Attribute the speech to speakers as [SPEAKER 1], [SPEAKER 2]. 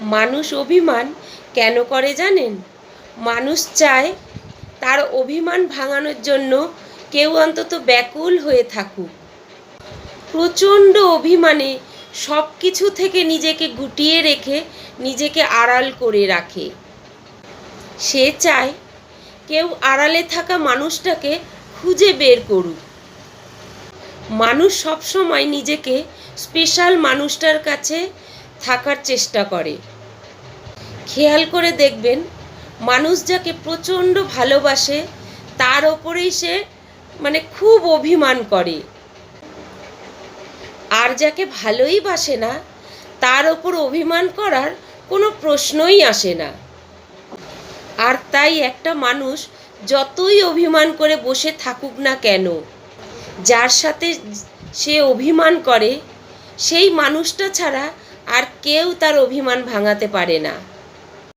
[SPEAKER 1] মানুষ অভিমান কেন করে জানেন? মানুষ চায় তার অভিমান ভাঙানোর জন্য কেউ অন্তত ব্যাকুল হয়ে থাকুক। প্রচণ্ড অভিমানে সব কিছু থেকে নিজেকে গুটিয়ে রেখে নিজেকে আড়াল করে রাখে। সে চায় কেউ আড়ালে থাকা মানুষটাকে খুঁজে বের করুক। মানুষ সবসময় নিজেকে স্পেশাল মানুষটার কাছে থাকার চেষ্টা করে। খেয়াল করে দেখবেন, মানুষ যাকে প্রচণ্ড ভালোবাসে, তার ওপরেই সে মানে খুব অভিমান করে। আর যাকে ভালোই বাসে না, তার ওপর অভিমান করার কোনো প্রশ্নই আসে না। আর তাই একটা মানুষ যতই অভিমান করে বসে থাকুক না কেন, যার সাথে সে অভিমান করে, সেই মানুষটা ছাড়া আর কেউ তার অভিমান ভাঙাতে পারে না।